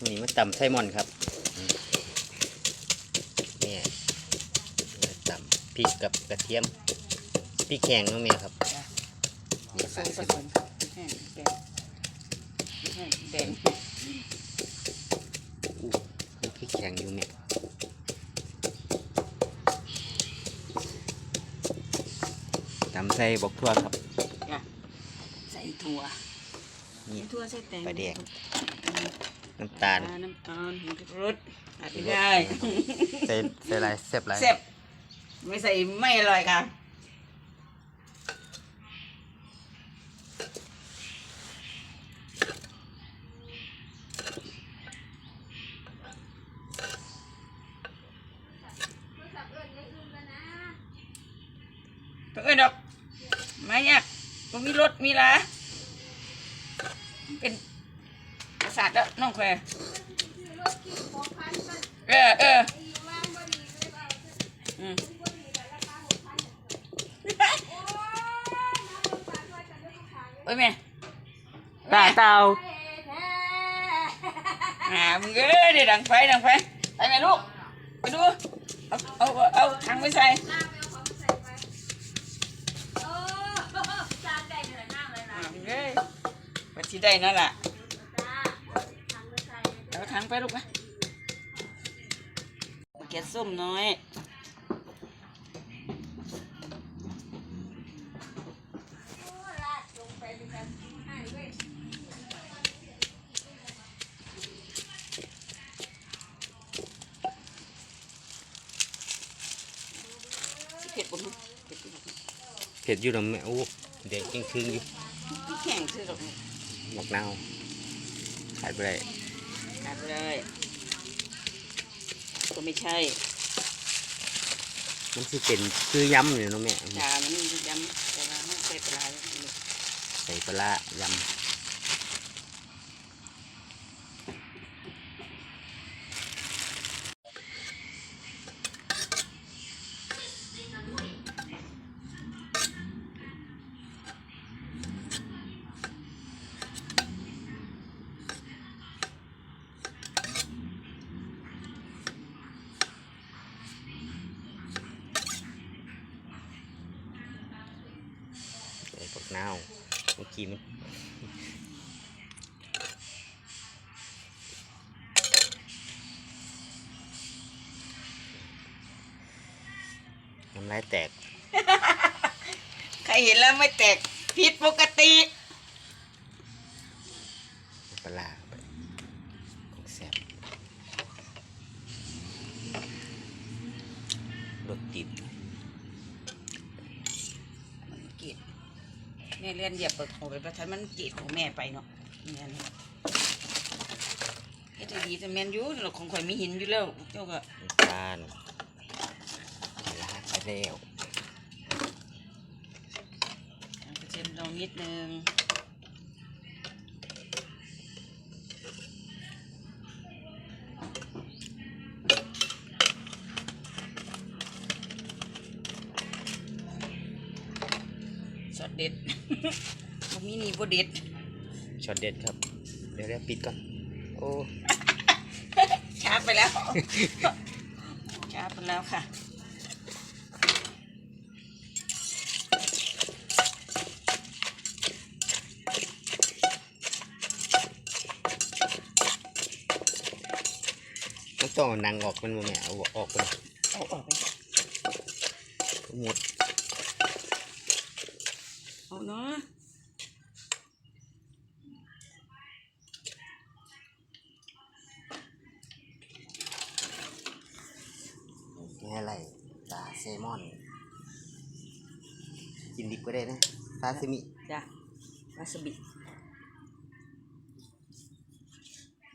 วันนี้มาตำไซมอนครับเนี่ยมาตำพริกกับกระเทียมพริกแห้งเน้องเมียครับจ้ะนี่ผปลาสไซมมอนแห้งแดงแห้งแดงอู้มีพริกแห้งอยู่เมียตำไส้บกทั่วครับจ้ะใส่ถั่วนี่ ใส่ถั่วใส่แตงปลาแดง น้ำตาตาลลน้ำตาลผงชูรสอาจไม่ได้ใส่ใส่หลายแซ่บหลายแซ่บไม่ใส่ไม่อร่อยค่ะเพื่อนดอกไม่เนี่ยมันมีรถมีลา สาทแล้วน้องแควเออเอออืมเอ้ยแม่ตาเตาหามึงเอ้ยเดี๋ยวดังไฟดังไฟไปไหมลูกไปดูเอาเอาเอาถังไปใส่หามึงเอ้ยไปที่ได้นั่นแหละเอา ถังไปลูกไปมเก็บส้มน้อยเผ็ดบ่มึงเผ็ดอยู่นะแม่โอ้เด็กยังคืนอยู่แข็งซื้อดอกหมกนาวขาดไปได้ขาดไปเลย ก็ไม่ใช่ มันสิเป็นคือยำเนี่ยเนาะแม่ จามันย้ำแต่ว่าไม่ใส่ปลาเลย ใส่ปลาร้ายำ ใส่ผักนาวเมื่อกี้มันน้ำลายแตก ใครเห็นแล้วไม่แตกผิดปกติปลาร้าเข้าไปของแซ่บรสติด ม่เลื่อนเหยียบเปิดหัวไปประทันมันกรีดของแม่ไปเนาะแม่นี่เฮ็ดให้ดีแต่แมนอยูเราของข่อยมีหินอยู่แล้วเจ้าก็น้ำตาลปลาร้าไปแล้วกระเทียมลงนิดนึง เด็ดบ่มีนี่บ่เด็ดช็อตเด็ดครับ เดี๋ยวเดี๋ยวปิดก่อน โอ้ช้าไปแล้ว ช้าไปแล้วค่ะต้องต้องเอาหนังออกมันบ่แม่เอาออกไปเอาออกไปหมด เอาเนาะนี่อะไรปลาแซลมอน กินดิบก็ได้นะซาซิมิจ้ะวาซาบิ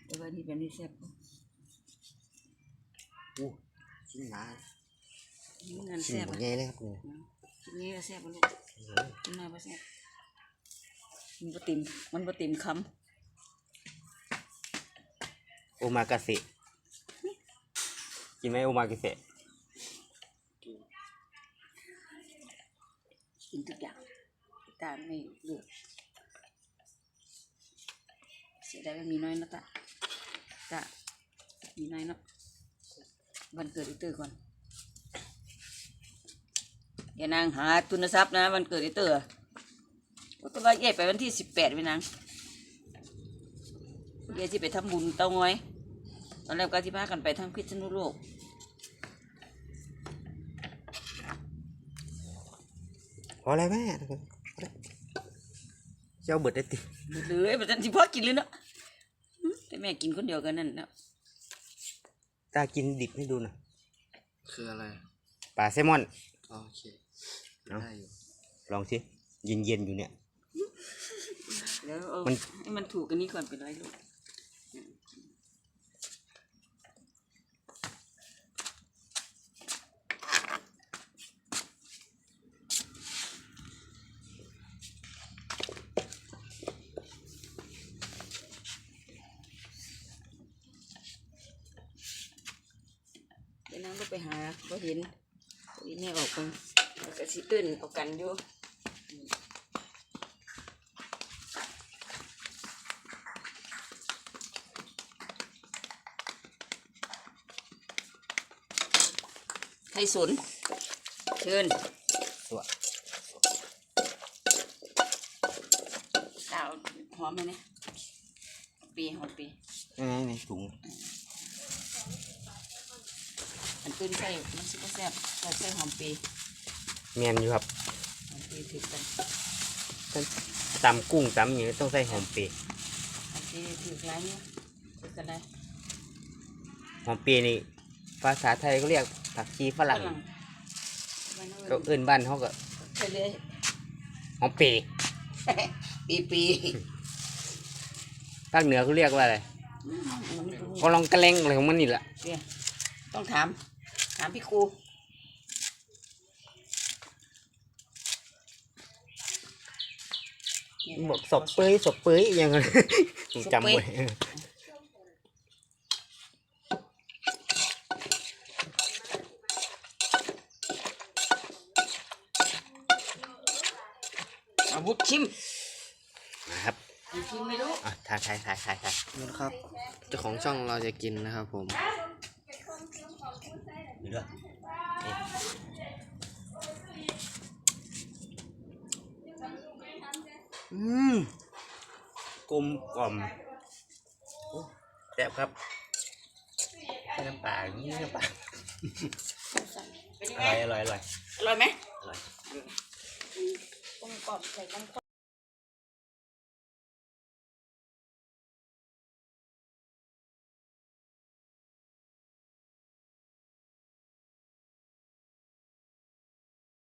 แต่ว่านี่เป็นนี่แซ่บอู้ชิ้นหนานี่เงินชิ้นแซ่บหมูอะใหญ่เลยครับนี่ กินนี่ก็แซ่บบ่ลูกกินน้อยบ่แซ่บมันบ่ติ่มมันบ่ติ่มคโอมากาเสะกินไหมโอมากาเสะำกินทุกอย่างตาไม่เลือกเสียดายมันมีน้อยนะตาจ้ะมีนายเนาะวันเกิดอีเตอร์ก่อน อย่านางหาทุนทรัพย์นะวันเกิดอีเตอร์ก็ต้องว่าแยกไปวันที่สิบแปดไปนางเดี๋ยวที่ไปทำบุญเตาง้อยตอนแรกก็ที่พากันไปทางพิษณุโลกพอแล้วแม่เจ้าเบิดได้ติหมดเลยมันจะที่พ่อกินเลยเนาะหึแต่แม่กินคนเดียวกันนั่นแล้วตากินดิบให้ดูหน่อยคืออะไรปลาแซลมอน โอเคเอ้าได้อยู่ลองสิเย็นเย็นๆอยู่เนี่ย แล้วเอามันให้มันถูกกันนี้ก่อนเป็นไรลูกเดี๋ยวนั่งก็ไปหาก็เห็น อีนี่ออกกันแล้วก็สิตื่นเอากันอยู่ไทยสนเชิญตัวดาวหอมไหมเนี่ยปีหอมปีนี่ในถุง อันตื่นใส่มันสิบแซ่บแต่ใส่หอมปีเมียนอยู่ครับหอมปีถือกันตำกุ้งตำอย่างนี้ต้องใส่หอมเปรย์หอมปีถือร้ายเนี่ยถือกันได้หอมเปรย์นี่ภาษาไทยก็เรียกผักชีฝรั่งก็เอื้นบ้านเขาก็ไปเลยหอมเปรย์ปีปีภาคเหนือเขาเรียกว่าอะไรกลองกระเลงอะไรของมันนี่แหละเนี่ยต้องถาม ถามพี่ครูบอกศพเปยศพเปยอยังไงผมจำไว้อาวุธชิมนะครับชิมไม่รู้อะถ่ายถ่ายถ่ายถ่ายถ่ายนี่นะครับเจ้าของช่องเราจะกินนะครับผม ดูด้วยนี่อืมกลมกล่อมโอ้แซ่บครับใส่น้ำปลาอย่างนี้น้ำปลาเป็นยังอไงร่อยอร่อยอร่อยอร่อยไหมอร่อยต้มกรอบใส่น้ำ